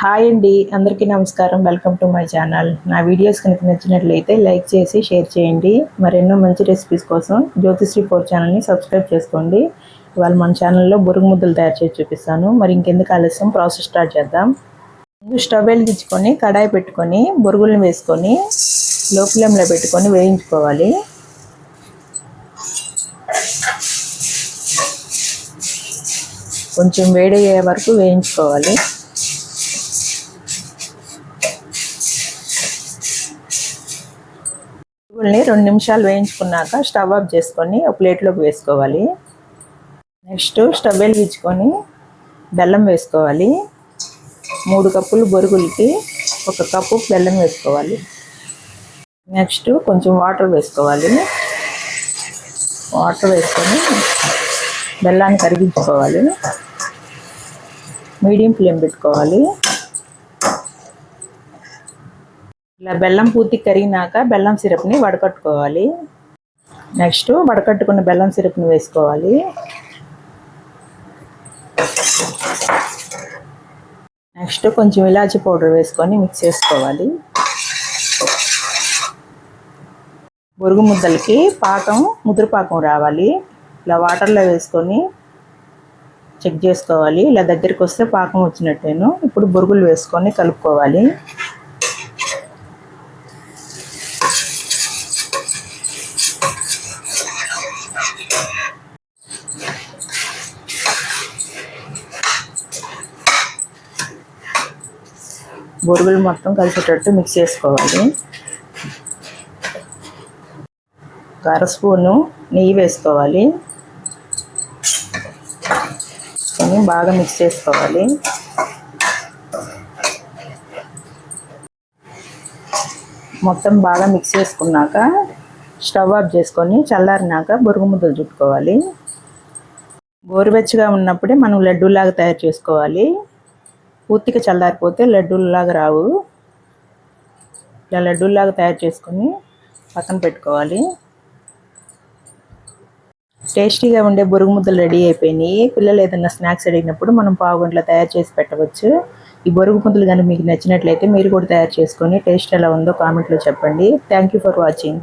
Hi అండి అందరికీ నమస్కారం. వెల్కమ్ టు మై ఛానల్ నా వీడియోస్ కనుక నచ్చినట్లయితే లైక్ చేసి షేర్ చేయండి. మరెన్నో మంచి రెసిపీస్ కోసం జ్యోతిశ్రీ ఫోర్ ఛానల్ని సబ్స్క్రైబ్ చేసుకోండి. ఇవాళ మన ఛానల్లో బురుగు ముద్దలు తయారు చేసి చూపిస్తాను. మరి ఇంకెందుకు ఆలస్యం? ప్రాసెస్ స్టార్ట్ చేద్దాం. ముందు స్టవ్ వెలిగించుకొని కడాయి పెట్టుకొని బురుగులను వేసుకొని లో ఫ్లేమ్లో పెట్టుకొని వేయించుకోవాలి. కొంచెం వేడయ్యే వరకు వేయించుకోవాలి. పువ్వుల్ని రెండు నిమిషాలు వేయించుకున్నాక స్టవ్ ఆఫ్ చేసుకొని ఒక ప్లేట్లోకి వేసుకోవాలి. నెక్స్ట్ స్టవ్ వెలిగించుకొని బెల్లం వేసుకోవాలి. మూడు కప్పులు బొరుగులకి ఒక కప్పు బెల్లం వేసుకోవాలి. నెక్స్ట్ కొంచెం వాటర్ వేసుకోవాలి. వాటర్ వేసుకొని బెల్లాన్ని కరిగించుకోవాలి. మీడియం ఫ్లేమ్ పెట్టుకోవాలి. ఇలా బెల్లం పూర్తి కరిగినాక బెల్లం సిరప్ని వడకట్టుకోవాలి. నెక్స్ట్ వడకట్టుకున్న బెల్లం సిరప్ని వేసుకోవాలి. నెక్స్ట్ కొంచెం ఇలాచి పౌడర్ వేసుకొని మిక్స్ చేసుకోవాలి. బొరుగు ముద్దలకి పాకం ముదురు పాకం రావాలి. ఇలా వాటర్లో వేసుకొని చెక్ చేసుకోవాలి. ఇలా దగ్గరికి వస్తే పాకం వచ్చినట్టేను. ఇప్పుడు బొరుగులు వేసుకొని కలుపుకోవాలి. బొరుగులు మొత్తం కలిసేటట్టు మిక్స్ చేసుకోవాలి. ఒక అర స్పూను నెయ్యి వేసుకోవాలి. వేసుకొని బాగా మిక్స్ చేసుకోవాలి. మొత్తం బాగా మిక్స్ చేసుకున్నాక స్టవ్ ఆఫ్ చేసుకొని చల్లారినాక బొరుగు ముద్దలు చుట్టుకోవాలి. గోరువెచ్చగా ఉన్నప్పుడే మనం లడ్డూలాగా తయారు చేసుకోవాలి. పూర్తిగా చల్లారిపోతే లడ్డూలాగా రావు. ఇలా లడ్డూల్లాగా తయారు చేసుకొని పక్కన పెట్టుకోవాలి. టేస్టీగా ఉండే బురుగు ముద్దలు రెడీ అయిపోయినాయి. పిల్లలు ఏదైనా స్నాక్స్ అడిగినప్పుడు మనం పావు గంటలో తయారు చేసి పెట్టవచ్చు. ఈ బొరుగు ముద్దలు కానీ మీకు నచ్చినట్లయితే మీరు కూడా తయారు చేసుకొని టేస్ట్ ఎలా ఉందో కామెంట్లో చెప్పండి. Thank you for watching